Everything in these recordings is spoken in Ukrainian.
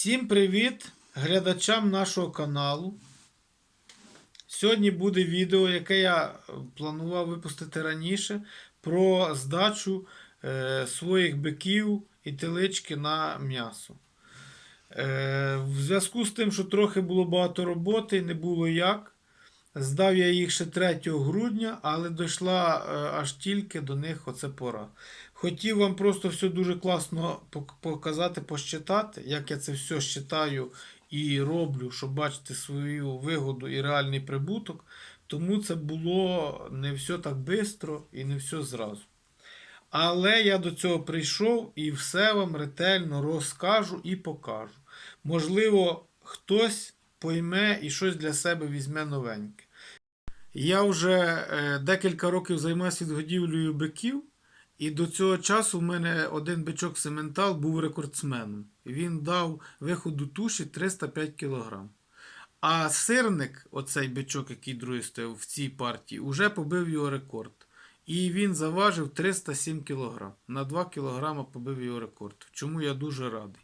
Всім привіт глядачам нашого каналу. Сьогодні буде відео, яке я планував випустити раніше, про здачу е, своїх биків і телички на м'ясо. Е, в зв'язку з тим, що трохи було багато роботи, не було як. Здав я їх ще 3 грудня, але дійшла е, аж тільки до них оце пора. Хотів вам просто все дуже класно показати, посчитати, як я це все считаю і роблю, щоб бачити свою вигоду і реальний прибуток. Тому це було не все так швидко і не все зразу. Але я до цього прийшов і все вам ретельно розкажу і покажу. Можливо, хтось пойме і щось для себе візьме новеньке. Я вже е, декілька років займаюся відгодівлею биків, і до цього часу в мене один бичок сементал був рекордсменом. Він дав виходу туші 305 кг. А сирник, оцей бичок, який другий стояв в цій партії, уже побив його рекорд. І він заважив 307 кг. На 2 кг побив його рекорд. Чому я дуже радий.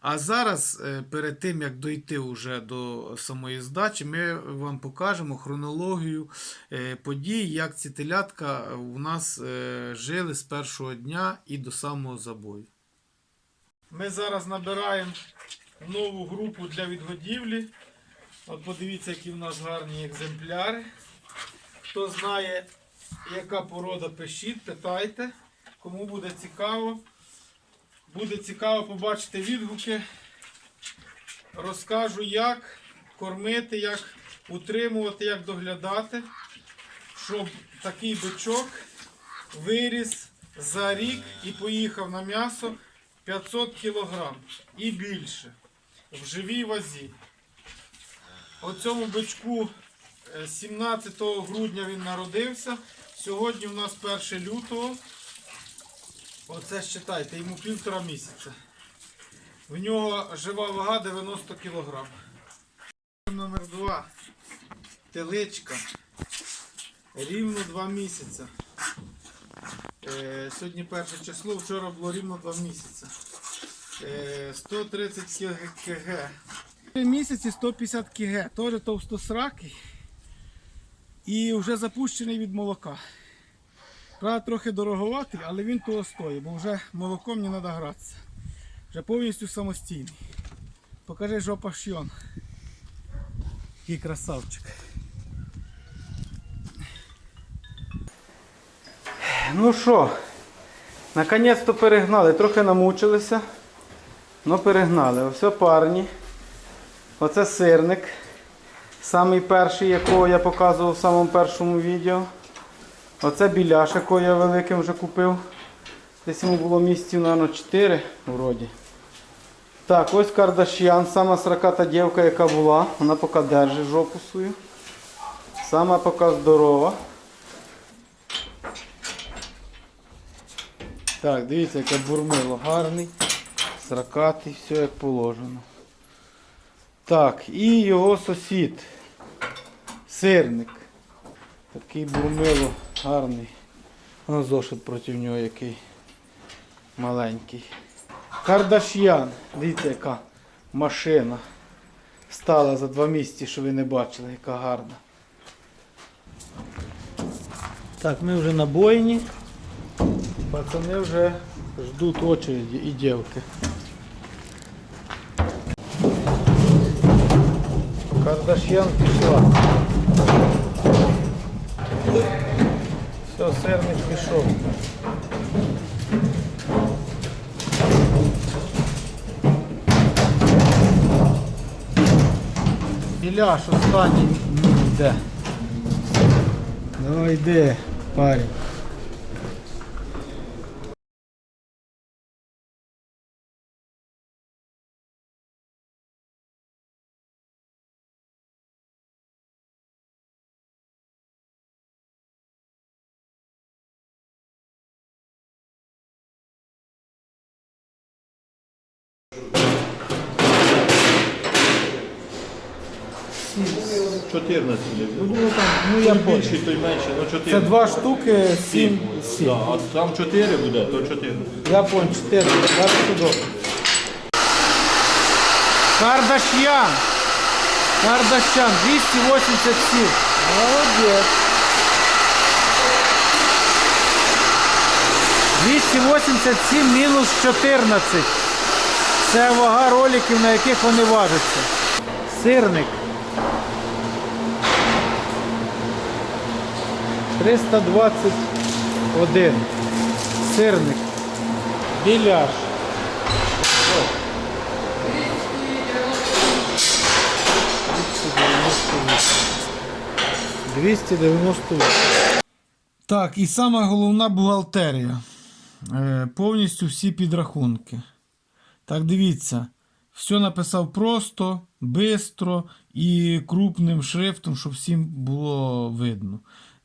А зараз, е, перед тим як дойти вже до самої здачі, ми вам покажемо хронологію е, подій, як ці телятка у нас е, жили з першого дня і до самого забою. Ми зараз набираємо нову групу для відгодівлі. От подивіться, які в нас гарні екземпляри. Хто знає, яка порода пишіть, питайте. Кому буде цікаво. Буде цікаво побачити відгуки. Розкажу, як кормити, як утримувати, як доглядати, щоб такий бичок виріс за рік і поїхав на м'ясо 500 кг і більше в живій вазі. Оцьому бичку е, 17 грудня він народився. Сьогодні у нас 1 лютого. Оце считайте, йому півтора місяця. В нього жива вага 90 кг. Номер 2. Теличка. Рівно 2 місяці. Е, сьогодні перше число, вчора було рівно 2 місяці. Е, 130 кг. 3 місяці 150 кг. Теж товстосракий. І вже запущений від молока. Правда, трохи дороговатий, але він того стоїть, бо вже молоком не треба гратися. Вже повністю самостійний. Покажи жопа шйон. Який красавчик. Ну що, наконець-то перегнали. Трохи намучилися. Ну перегнали. Ось парні. Оце сирник. Самий перший, якого я показував в самому першому відео. Оце біляш, якого я великим вже купив. Десь йому було місяців, мабуть, 4 вроді. Так, ось Кардашян, сама сраката дівка, яка була. Вона поки держить жопу свою. Сама поки здорова. Так, дивіться, яке бурмило гарний, сракатий, все як положено. Так, і його сусід. Сирник. Такий бурмило гарний. Воно зошит проти нього який маленький. Кардаш'ян. Дивіться, яка машина. Стала за два місяці, що ви не бачили, яка гарна. Так, ми вже на бойні. Пацани вже ждуть очереді і дівки. Кардаш'ян пішла. Біляш останній йде. Ну йди, парень. 14 Ну, там, ну я понял. Більший, той менший, ну 4. Це два штуки, сім. сім. Да, а там 4 буде, то 4. Я понял, чотири. Зараз туди. Кардашьян. Кардашьян 287. Молодець. 287 мінус 14. Це вага роликів, на яких вони важаться. Сирник. 321. Сирник. Біляш. 298. Так, і сама головна бухгалтерія. Е, повністю всі підрахунки. Так, дивіться. Все написав просто, бистро і крупним шрифтом, щоб всім було видно.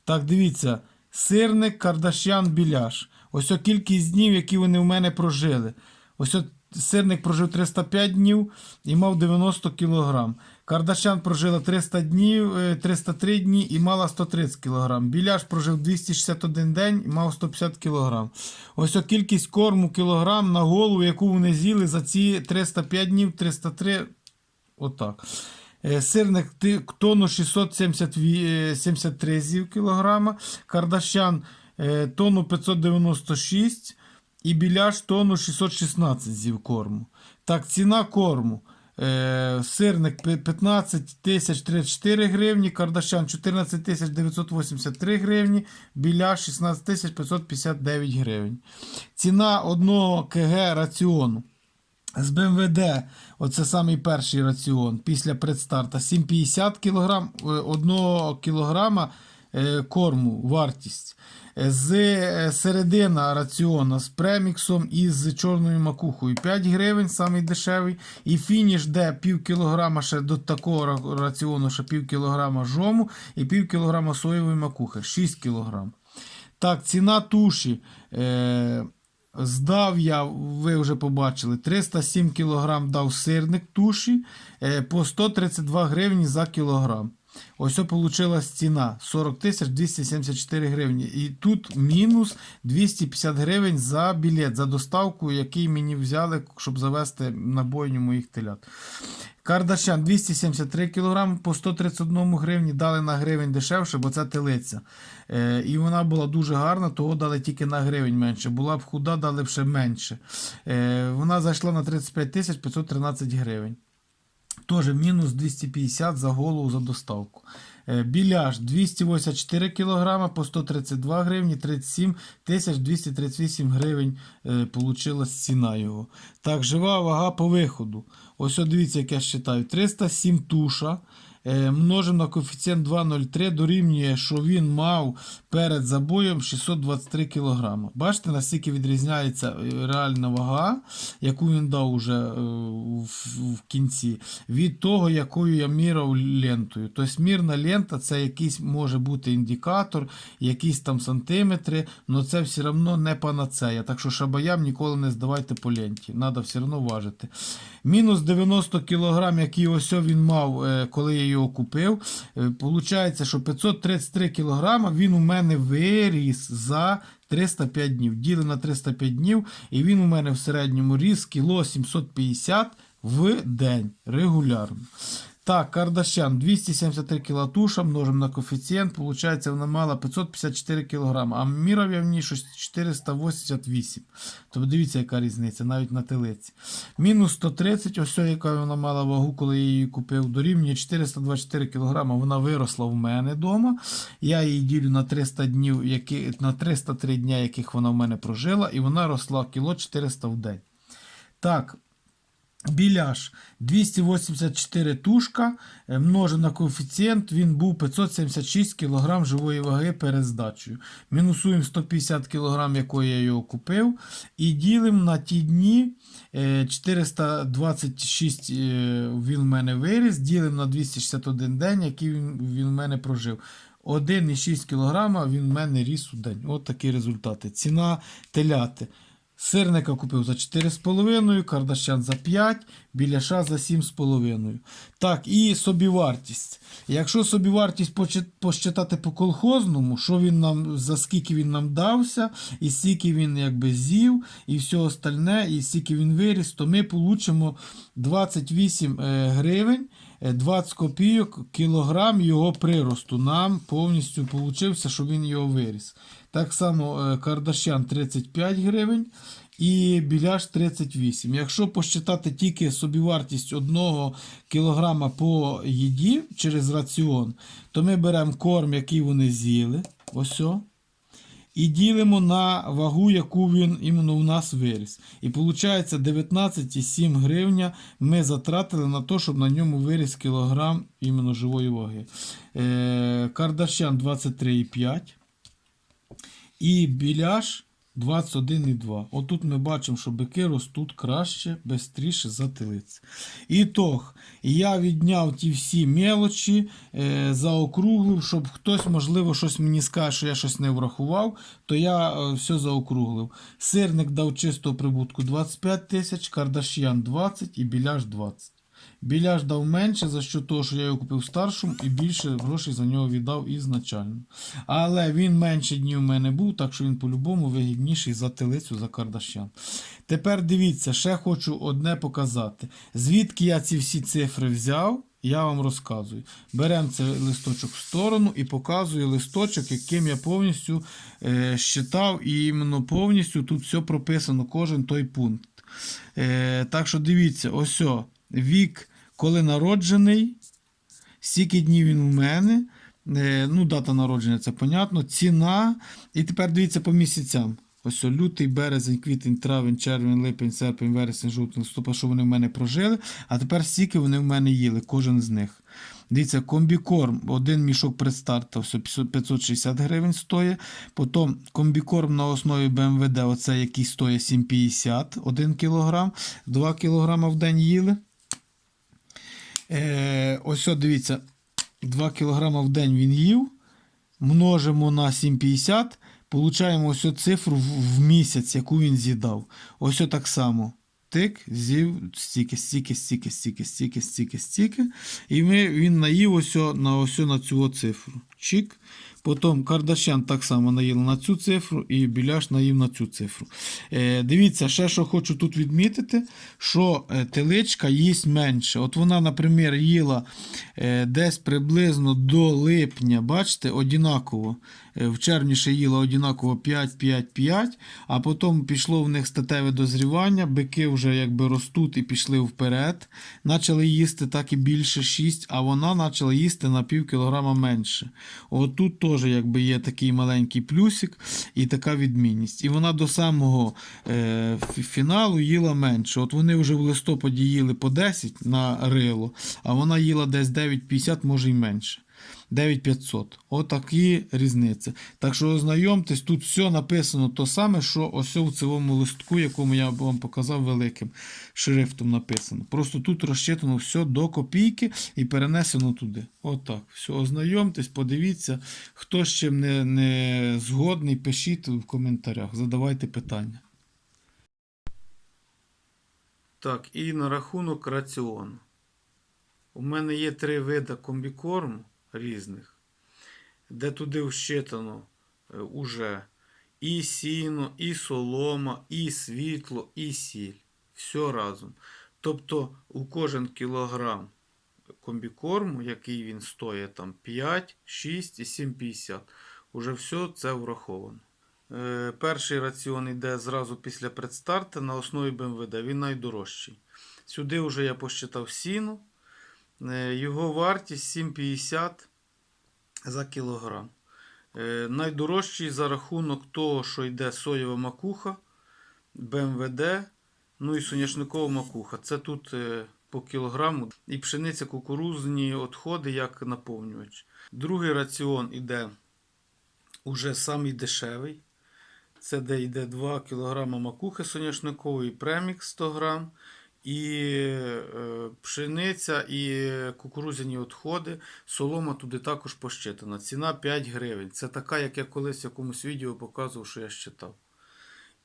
Так, дивіться. Сирник, Кардашян, Біляш. Ось кількість днів, які вони в мене прожили. Ось сирник прожив 305 днів і мав 90 кг. Кардашян прожила 300 днів, е, 303 дні і мала 130 кг. Біляш прожив 261 день і мав 150 кг. Ось кількість корму кілограм на голову, яку вони з'їли за ці 305 днів, 303. Отак. Е, Сирник тонну 673 з'їв кілограма. Кардашян е, тонну 596 і біляш тонну 616 з'їв корму. Так, ціна корму. Е, сирник 15 тисяч 34 гривні, кардашан 14 тисяч 983 гривні, біляш 16 тисяч 559 гривень. Ціна одного КГ раціону. З БМВД, оце самий перший раціон після предстарта, 7,50 кг, 1 кг корму вартість. З е, середина раціона з преміксом і з чорною макухою 5 гривень, самий дешевий. І фініш, де пів кілограма ще до такого раціону, ще пів кілограма жому і пів кілограма соєвої макухи, 6 кілограм. Так, ціна туші. Е, здав я, ви вже побачили, 307 кг дав сирник туші е, по 132 гривні за кілограм. Ось вийшла ціна 40 тисяч 274 гривні. І тут мінус 250 гривень за білет, за доставку, який мені взяли, щоб завести на бойню моїх телят. Кардашян 273 кг по 131 гривні дали на гривень дешевше, бо це телиця. Е, і вона була дуже гарна, того дали тільки на гривень менше. Була б худа, дали б ще менше. Е, вона зайшла на 35 тисяч 513 гривень. Теж мінус 250 за голову за доставку. Е, Біляш 284 кг по 132 гривні, 37 тисяч 238 гривень е, получилась ціна його. Так, жива вага по виходу. Ось дивіться, як я считаю. 307 туша. Е, Множимо на коефіцієнт 2,03 дорівнює, що він мав перед забоєм 623 кг. Бачите, наскільки відрізняється е, реальна вага, яку він дав уже е, в, кінці, від того, якою я міряв лентою. Тобто мірна лента це якийсь може бути індикатор, якісь там сантиметри, але це все одно не панацея. Так що шабаям ніколи не здавайте по ленті. Треба все одно важити. Мінус 90 кг, який ось він мав, е, коли я його купив. е, Получається, що 533 кг він у мене виріс за 305 днів. Діли на 305 днів, і він у мене в середньому ріс кіло 750 в день регулярно. Так, Кардашян 273 кг туша, множимо на коефіцієнт, получається, вона мала 554 кг, а мірав я в ній 488. Тобто дивіться, яка різниця, навіть на телиці. Мінус 130, ось яка вона мала вагу, коли я її купив, дорівнює 424 кг. Вона виросла в мене вдома. Я її ділю на 300 днів, які, на 303 дня, яких вона в мене прожила, і вона росла кіло 400 в день. Так, Біляш 284 тушка, е, на коефіцієнт, він був 576 кг живої ваги перед здачею. Мінусуємо 150 кг, якої я його купив, і ділимо на ті дні е, 426 е, він в мене виріс, ділимо на 261 день, який він в мене прожив. 1,6 кг він в мене ріс у день. От такі результати. Ціна теляти. Сирника купив за 4,5, кардашян за 5, біляша за 7,5. Так, і собівартість. Якщо собівартість посчитати по колхозному, що він нам, за скільки він нам дався, і скільки він якби з'їв, і все остальне, і скільки він виріс, то ми получимо 28 е, гривень. Е, 20 копійок кілограм його приросту. Нам повністю получився, що він його виріс. Так само е, кардашян 35 гривень і біляш 38. Якщо посчитати тільки собівартість 1 кілограма по їді через раціон, то ми беремо корм, який вони з'їли. Ось. о, І ділимо на вагу, яку він іменно у нас виріс. І виходить 19,7 гривня ми затратили на те, щоб на ньому виріс кілограм іменно живої ваги. Е, Кардашян 23,5 і біляш 21,2. Отут ми бачимо, що бики ростуть краще, швидше за телиць. Ітог, я відняв ті всі мелочі, е, заокруглив, щоб хтось, можливо, щось мені скаже, що я щось не врахував, то я е, все заокруглив. Сирник дав чистого прибутку 25 тисяч, кардашян 20 і біляш 20. Біляш дав менше за що того, що я його купив старшому і більше грошей за нього віддав ізначально. Але він менше днів у мене був, так що він по-любому вигідніший за телицю за кардашян. Тепер дивіться, ще хочу одне показати. Звідки я ці всі цифри взяв, я вам розказую. Беремо цей листочок в сторону і показую листочок, яким я повністю е, щитав, і іменно повністю тут все прописано, кожен той пункт. Е, так що дивіться, ось вік, коли народжений, скільки днів він у мене. Е, ну, дата народження, це понятно. Ціна. І тепер дивіться по місяцям. Ось лютий, березень, квітень, травень, червень, липень, серпень, вересень, жовтень, листопад, що вони в мене прожили. А тепер стільки вони в мене їли, кожен з них. Дивіться, комбікорм, один мішок предстарта, все 560 гривень стоїть. Потім комбікорм на основі БМВД, оце який стоїть 7,50 1 кг, 2 кг в день їли. Е, ось от дивіться, 2 кг в день він їв. Множимо на 7,50, получаємо ось цю цифру в, в місяць, яку він з'їдав. Ось от так само. Тик, з'їв стільки, стільки, стільки, стільки, стільки, стільки, стільки. І ми, він наїв ось на ось на цю цифру. Чик. Потім Кардашян так само наїв на цю цифру, і Біляш наїв на цю цифру. Е, дивіться, ще що хочу тут відмітити, що е, теличка їсть менше. От вона, наприклад, їла е, десь приблизно до липня, бачите, однаково. Е, в червні ще їла однаково 5-5-5, а потім пішло в них статеве дозрівання, бики вже якби ростуть і пішли вперед. Почали їсти так і більше 6, а вона почала їсти на пів кілограма менше. От тут теж якби є такий маленький плюсик і така відмінність. І вона до самого е, фіналу їла менше. От вони вже в листопаді їли по 10 на рило, а вона їла десь 9,50, може й менше. 9500. Отакі різниці. Так що ознайомтесь, тут все написано то саме, що ось в цілому листку, якому я вам показав великим шрифтом написано. Просто тут розчитано все до копійки і перенесено туди. Отак. Все, ознайомтесь, подивіться. Хто з чим не, не згодний, пишіть в коментарях, задавайте питання. Так, і на рахунок раціону. У мене є три види комбікорму різних, де туди вщитано е, уже і сіно, і солома, і світло, і сіль. Все разом. Тобто у кожен кілограм комбікорму, який він стоїть там 5, 6 і 7,50. Уже все це враховано. Е, перший раціон йде зразу після предстарта на основі БМВД. Він найдорожчий. Сюди вже я посчитав сіно. Е, Його вартість 7,50 за кілограм. Е, Найдорожчий за рахунок того, що йде соєва макуха, БМВД, ну і соняшникова макуха. Це тут е, по кілограму. І пшениця кукурузні відходи як наповнювач. Другий раціон іде уже самий дешевий. Це де йде 2 кг макухи соняшникової, премікс 100 грам, і е, пшениця, і кукурудзяні відходи. Солома туди також пощитана. Ціна 5 гривень. Це така, як я колись в якомусь відео показував, що я щитав.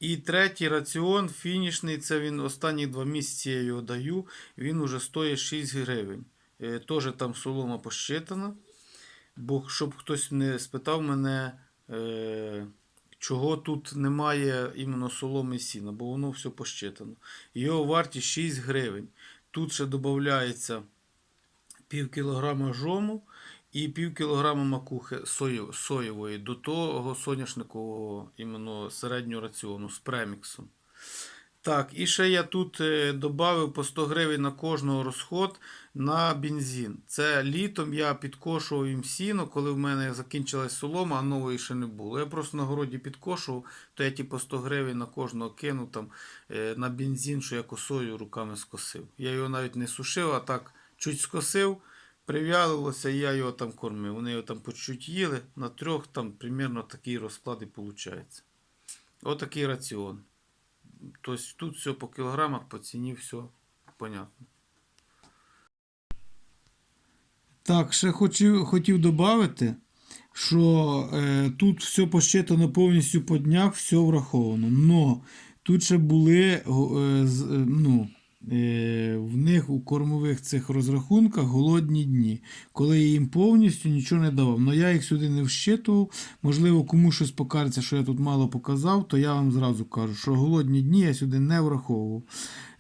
І третій раціон фінішний, це він останні два місяці я його даю. Він уже стоїть 6 гривень. Е, Теж там солома посчитана. Бо щоб хтось не спитав мене, е, чого тут немає іменно соломи сіна, бо воно все пощитано. Його вартість 6 гривень. Тут ще додається пів кілограма жому і пів кілограма макухи соєвої до того соняшникового іменно середнього раціону з преміксом. Так, і ще я тут е, додав по 100 гривень на кожного розход на бензин. Це літом я підкошував їм сіно, коли в мене закінчилась солома, а нової ще не було. Я просто на городі підкошував, то я ті по 100 гривень на кожного кинув там, е, на бензин, що я косою руками скосив. Я його навіть не сушив, а так чуть скосив, прив'ялилося, і я його там кормив. Вони його там по чуть їли, на трьох там примерно такий розклад і виходить. Отакий раціон. Тобто тут все по кілограмах, по ціні все понятно. Так, ще хотів, хотів додати, що е, тут все посчитано повністю по днях, все враховано. Но тут ще були е, е, ну, в них у кормових цих розрахунках голодні дні, коли я їм повністю нічого не давав. Но я їх сюди не вщитував. Можливо, кому щось покажеться, що я тут мало показав, то я вам зразу кажу, що голодні дні я сюди не враховував.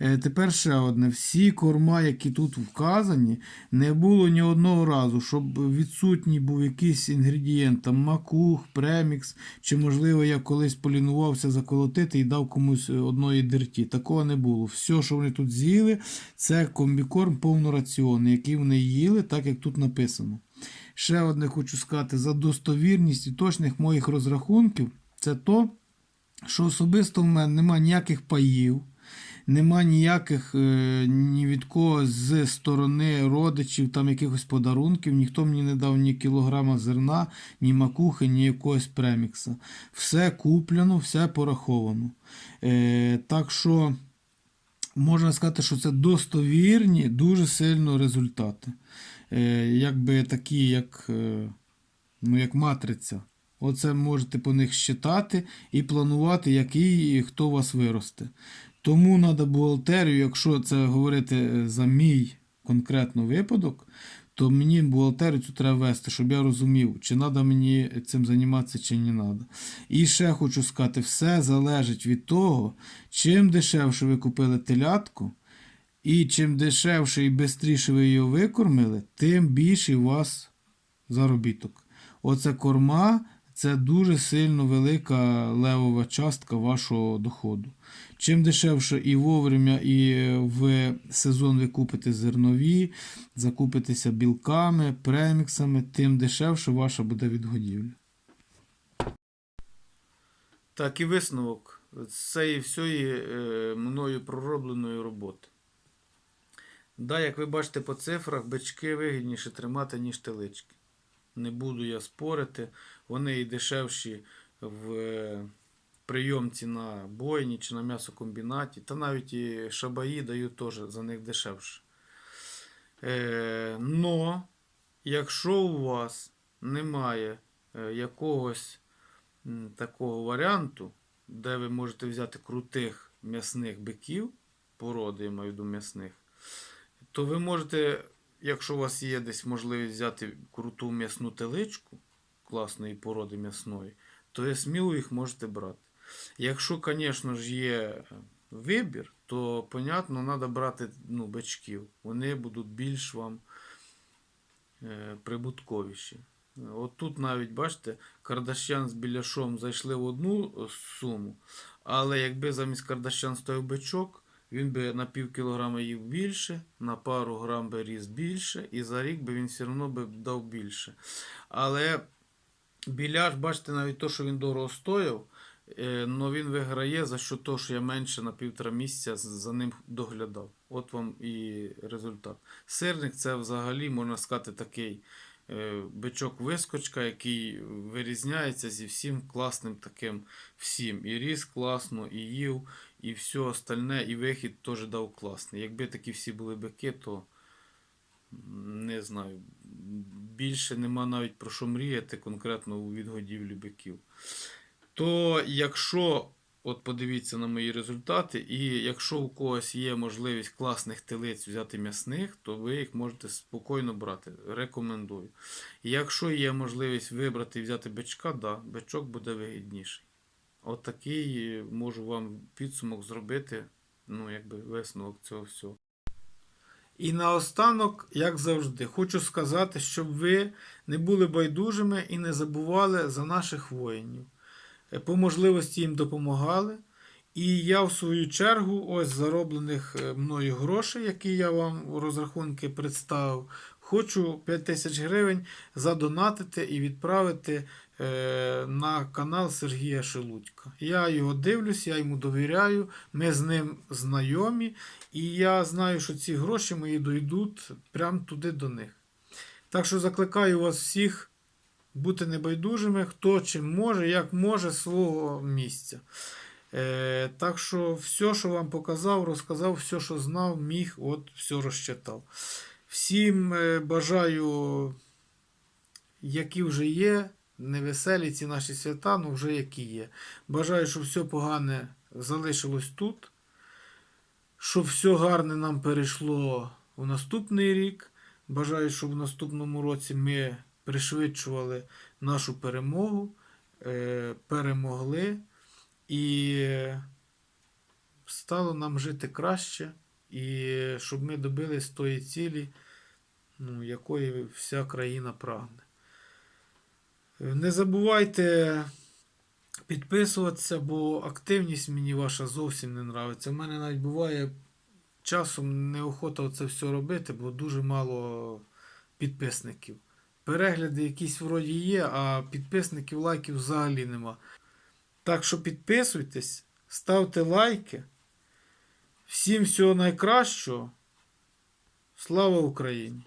Е, Тепер ще одне. Всі корма, які тут вказані, не було ні одного разу, щоб відсутній був якийсь інгредієнт, там макух, премікс, чи, можливо, я колись полінувався заколотити і дав комусь е, одної дерті. Такого не було. Все, що вони тут з'їли, це комбікорм повнораціонний, який вони їли, так як тут написано. Ще одне хочу сказати: за достовірність і точних моїх розрахунків, це то, що особисто в мене немає ніяких паїв. Нема ніяких е, ні від кого з сторони родичів, там якихось подарунків. Ніхто мені не дав ні кілограма зерна, ні макухи, ні якогось премікса. Все куплено, все пораховано. Е, так що можна сказати, що це достовірні дуже сильно результати. Е, якби такі, як, е, ну, як матриця. Оце можете по них считати і планувати, який і хто вас виросте. Тому треба бухгалтерію, якщо це говорити е, за мій конкретно випадок, то мені бухгалтерію цю треба вести, щоб я розумів, чи треба мені цим займатися, чи не треба. І ще хочу сказати, все залежить від того, чим дешевше ви купили телятку, і чим дешевше і швидше ви його викормили, тим більший у вас заробіток. Оце корма це дуже сильно велика левова частка вашого доходу. Чим дешевше і вовремя, і в сезон ви купите зернові, закупитеся білками, преміксами, тим дешевше ваша буде відгодівля. Так, і висновок з цієї всієї е, мною проробленої роботи. Да, як ви бачите по цифрах, бички вигідніше тримати, ніж телички. Не буду я спорити. Вони і дешевші в е, прийомці на бойні чи на м'ясокомбінаті. Та навіть і шабаї дають теж за них дешевше. Е, но, якщо у вас немає е, якогось такого варіанту, де ви можете взяти крутих м'ясних биків, породи, я маю виду м'ясних, то ви можете, якщо у вас є десь можливість взяти круту м'ясну теличку класної породи м'ясної, то ви сміло їх можете брати. Якщо, звісно ж, є вибір, то, понятно, треба брати ну, бичків. Вони будуть більш вам е, прибутковіші. От тут навіть, бачите, Кардашян з біляшом зайшли в одну е, суму, але якби замість Кардашян стояв бичок, він би на пів кілограма їв більше, на пару грам би ріс більше, і за рік би він все одно би дав більше. Але біляш, бачите, навіть то, що він дорого стояв, но він виграє за що то, що я менше на півтора місяця за ним доглядав. От вам і результат. Сирник це взагалі, можна сказати, такий е, бичок-вискочка, який вирізняється зі всім класним таким всім. І ріс класно, і їв, і все остальне, і вихід теж дав класний. Якби такі всі були бики, то не знаю. Більше нема навіть про що мріяти конкретно у відгодівлі биків. То якщо От подивіться на мої результати, і якщо у когось є можливість класних телиць взяти м'ясних, то ви їх можете спокійно брати. Рекомендую. Якщо є можливість вибрати і взяти бичка, да, бичок буде вигідніший. От такий е, можу вам підсумок зробити, ну, якби висновок цього всього. І наостанок, як завжди, хочу сказати, щоб ви не були байдужими і не забували за наших воїнів. По можливості їм допомагали. І я, в свою чергу, ось зароблених е, мною грошей, які я вам у розрахунки представив, хочу 5 тисяч гривень задонатити і відправити е, на канал Сергія Шелудька. Я його дивлюсь, я йому довіряю, ми з ним знайомі, і я знаю, що ці гроші мої дойдуть прямо туди до них. Так що закликаю вас всіх бути небайдужими, хто чим може, як може свого місця. Е, так що все, що вам показав, розказав, все, що знав, міг, от все розчитав. Всім е, бажаю, які вже є, невеселі ці наші свята, ну вже які є. Бажаю, щоб все погане залишилось тут, щоб все гарне нам перейшло у наступний рік. Бажаю, щоб в наступному році ми пришвидшували нашу перемогу, е, перемогли і стало нам жити краще, і щоб ми добились тої цілі, ну, якої вся країна прагне. Е, Не забувайте підписуватися, бо активність мені ваша зовсім не нравиться. У мене навіть буває часом неохота це все робити, бо дуже мало підписників. Перегляди якісь вроді є, а підписників, лайків взагалі нема. Так що підписуйтесь, ставте лайки. Всім всього найкращого. Слава Україні!